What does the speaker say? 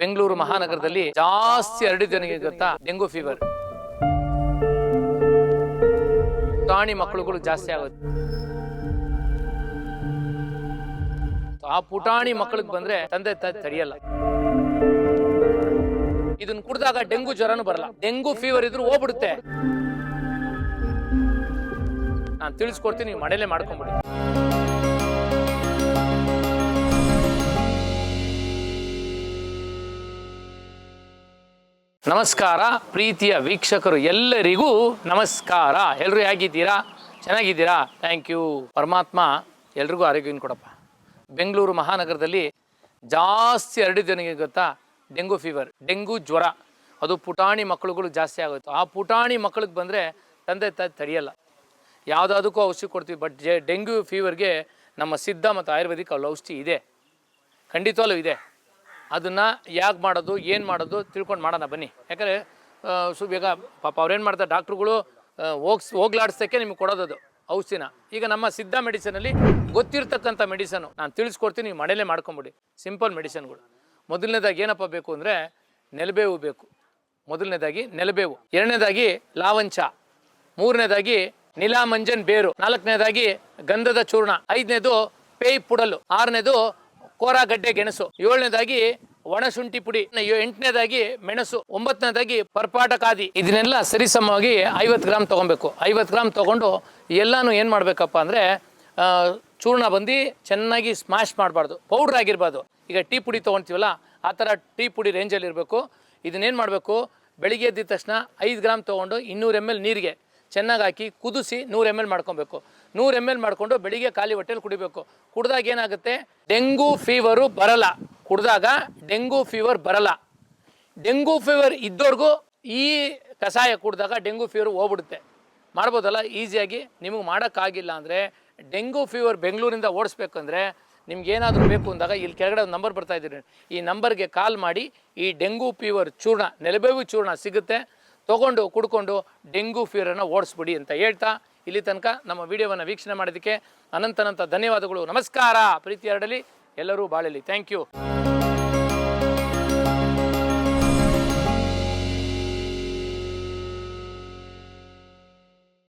ಬೆಂಗಳೂರು ಮಹಾನಗರದಲ್ಲಿ ಜಾಸ್ತಿ ಹರಡಿದ್ದನಿಗೆ ಗೊತ್ತಾ? Dengue fever ಪ್ರಾಣಿ ಮಕ್ಕಳುಗಳು ಜಾಸ್ತಿ ಆಗುತ್ತೆ ಆ ಪುಟಾಣಿ ಮಕ್ಕಳಿಗೆ ಬಂದ್ರೆ ತಂದೆ ತಾಯಿ ತಡೆಯಲ್ಲ. ಇದನ್ನ ಕುಡಿದಾಗ ಡೆಂಗು ಜ್ವರನು ಬರಲ್ಲ. ಡೆಂಗು ಫೀವರ್ ಇದ್ರು ಹೋಗ್ಬಿಡುತ್ತೆ. ನಾನು ತಿಳಿಸ್ಕೊಡ್ತೀನಿ, ನೀವು ಮನೇಲೆ ಮಾಡ್ಕೊಂಬಿಡಿ. ನಮಸ್ಕಾರ. ಪ್ರೀತಿಯ ವೀಕ್ಷಕರು ಎಲ್ಲರಿಗೂ ನಮಸ್ಕಾರ. ಎಲ್ಲರೂ ಹೇಗಿದ್ದೀರಾ? ಚೆನ್ನಾಗಿದ್ದೀರಾ? ಥ್ಯಾಂಕ್ ಯು ಪರಮಾತ್ಮ ಎಲ್ರಿಗೂ ಆರೋಗ್ಯವನ್ನು ಕೊಡಪ್ಪ. ಬೆಂಗಳೂರು ಮಹಾನಗರದಲ್ಲಿ ಜಾಸ್ತಿ ಹರಡಿದ್ದನಿಗೆ ಗೊತ್ತಾ? ಡೆಂಗು ಫೀವರ್ ಡೆಂಗು ಜ್ವರ. ಅದು ಪುಟಾಣಿ ಮಕ್ಕಳುಗಳು ಜಾಸ್ತಿ ಆಗುತ್ತೆ ಆ ಪುಟಾಣಿ ಮಕ್ಕಳಿಗೆ ಬಂದರೆ ತಂದೆ ತಾಯಿ ತಡೆಯಲ್ಲ. ಯಾವುದಾದಕ್ಕೂ ಔಷಧಿ ಕೊಡ್ತೀವಿ ಬಟ್ ಜೆ ಡೆಂಗ್ಯೂ ಫೀವರ್ಗೆ ನಮ್ಮ ಸಿದ್ಧ ಮತ್ತು ಆಯುರ್ವೇದಿಕ್ ಅಲ್ಲಿ ಔಷಧಿ ಇದೆ. ಖಂಡಿತವಲ್ಲೂ ಇದೆ. ಅದನ್ನು ಯಾಕೆ ಮಾಡೋದು, ಏನು ಮಾಡೋದು ತಿಳ್ಕೊಂಡು ಮಾಡೋಣ ಬನ್ನಿ. ಯಾಕಂದರೆ ಸು, ಬೇಗ ಪಾಪ ಅವ್ರೇನು ಮಾಡ್ತಾರೆ ಡಾಕ್ಟ್ರುಗಳು ಹೋಗ್ಸ್, ಹೋಗ್ಲಾಡ್ಸೋಕ್ಕೆ ನಿಮ್ಗೆ ಕೊಡೋದದು, ಔಷಧಿನ. ಈಗ ನಮ್ಮ ಸಿದ್ಧ ಮೆಡಿಸನಲ್ಲಿ ಗೊತ್ತಿರ್ತಕ್ಕಂಥ ಮೆಡಿಸನು ನಾನು ತಿಳಿಸ್ಕೊಡ್ತೀನಿ, ನೀವು ಮನೇಲೆ ಮಾಡ್ಕೊಂಬಿಡಿ. ಸಿಂಪಲ್ ಮೆಡಿಸನ್ಗಳು. ಮೊದಲನೇದಾಗಿ ಏನಪ್ಪ ಬೇಕು ಅಂದರೆ ನೆಲಬೇವು ಬೇಕು. ಮೊದಲನೇದಾಗಿ ನೆಲಬೇವು. ಎರಡನೇದಾಗಿ ಲಾವಂಚ. ಮೂರನೇದಾಗಿ ನೀಲಾಮಂಜನ್ ಬೇರು. ನಾಲ್ಕನೇದಾಗಿ ಗಂಧದ ಚೂರ್ಣ. ಐದನೇದು ಪೇಯ್ ಪುಡಲು. ಆರನೇದು ಕೋರಾಗಡ್ಡೆ ಗೆಣಸು. ಏಳನೇದಾಗಿ ಒಣಶುಂಠಿ ಪುಡಿ. ಎಂಟನೇದಾಗಿ ಮೆಣಸು. ಒಂಬತ್ತನೇದಾಗಿ ಪರ್ಪಾಟ ಕಾದಿ ಇದನ್ನೆಲ್ಲ ಸರಿಸಮವಾಗಿ ಐವತ್ತು ಗ್ರಾಮ್ ತೊಗೊಬೇಕು. ಐವತ್ತು ಗ್ರಾಮ್ ತೊಗೊಂಡು ಎಲ್ಲಾನು ಏನು ಮಾಡಬೇಕಪ್ಪ ಅಂದರೆ ಚೂರ್ಣ ಬಂದು ಚೆನ್ನಾಗಿ ಸ್ಮ್ಯಾಶ್ ಮಾಡಬಾರ್ದು. ಪೌಡ್ರ್ ಆಗಿರ್ಬಾರ್ದು. ಈಗ ಟೀ ಪುಡಿ ತೊಗೊಳ್ತೀವಲ್ಲ ಆ ಥರ ಟೀ ಪುಡಿ ರೇಂಜಲ್ಲಿ ಇರಬೇಕು. ಇದನ್ನೇನು ಮಾಡಬೇಕು? ಬೆಳಿಗ್ಗೆ ಎದ್ದಿದ ತಕ್ಷಣ ಐದು ಗ್ರಾಮ್ ತೊಗೊಂಡು ಇನ್ನೂರು ಎಂ ಎಲ್ ನೀರಿಗೆ ಚೆನ್ನಾಗಿ ಹಾಕಿ ಕುದಿಸಿ ನೂರು ಎಂ ಎಲ್ ಮಾಡ್ಕೊಬೇಕು. ನೂರು ಎಂ ಎಲ್ ಮಾಡಿಕೊಂಡು ಬೆಳಿಗ್ಗೆ ಖಾಲಿ ಹೊಟ್ಟೆಲಿ ಕುಡಿಬೇಕು. ಕುಡ್ದಾಗ ಏನಾಗುತ್ತೆ? ಡೆಂಗು ಫೀವರು ಬರಲ್ಲ. ಕುಡ್ದಾಗ ಡೆಂಗು ಫೀವರ್ ಬರಲ್ಲ. ಡೆಂಗು ಫೀವರ್ ಇದ್ದವ್ರಿಗೂ ಈ ಕಷಾಯ ಕುಡಿದಾಗ ಡೆಂಗು ಫೀವರ್ ಹೋಗ್ಬಿಡುತ್ತೆ. ಮಾಡ್ಬೋದಲ್ಲ? ಈಸಿಯಾಗಿ. ನಿಮಗೆ ಮಾಡೋಕ್ಕಾಗಿಲ್ಲ ಅಂದರೆ ಡೆಂಗು ಫೀವರ್ ಬೆಂಗಳೂರಿಂದ ಓಡಿಸ್ಬೇಕಂದ್ರೆ ನಿಮ್ಗೇನಾದರೂ ಬೇಕು ಅಂದಾಗ ಇಲ್ಲಿ ಕೆಳಗಡೆ ಒಂದು ನಂಬರ್ ಬರ್ತಾ ಇದ್ದೀರಿ ಈ ನಂಬರ್ಗೆ ಕಾಲ್ ಮಾಡಿ ಈ ಡೆಂಗು ಫೀವರ್ ಚೂರ್ಣ, ನೆಲಬೇವು ಚೂರ್ಣ ಸಿಗುತ್ತೆ. ತೊಗೊಂಡು ಕುಡ್ಕೊಂಡು ಡೆಂಗು ಫೀವರನ್ನು ಓಡಿಸ್ಬಿಡಿ ಅಂತ ಹೇಳ್ತಾ ಇಲ್ಲಿ ತನಕ ನಮ್ಮ ವಿಡಿಯೋವನ್ನು ವೀಕ್ಷಣೆ ಮಾಡೋದಕ್ಕೆ ಅನಂತನಂತ ಧನ್ಯವಾದಗಳು. ನಮಸ್ಕಾರ. ಪ್ರೀತಿ ಹರಡಲಿ ಎಲ್ಲರೂ ಬಾಳಲಿ. Thank you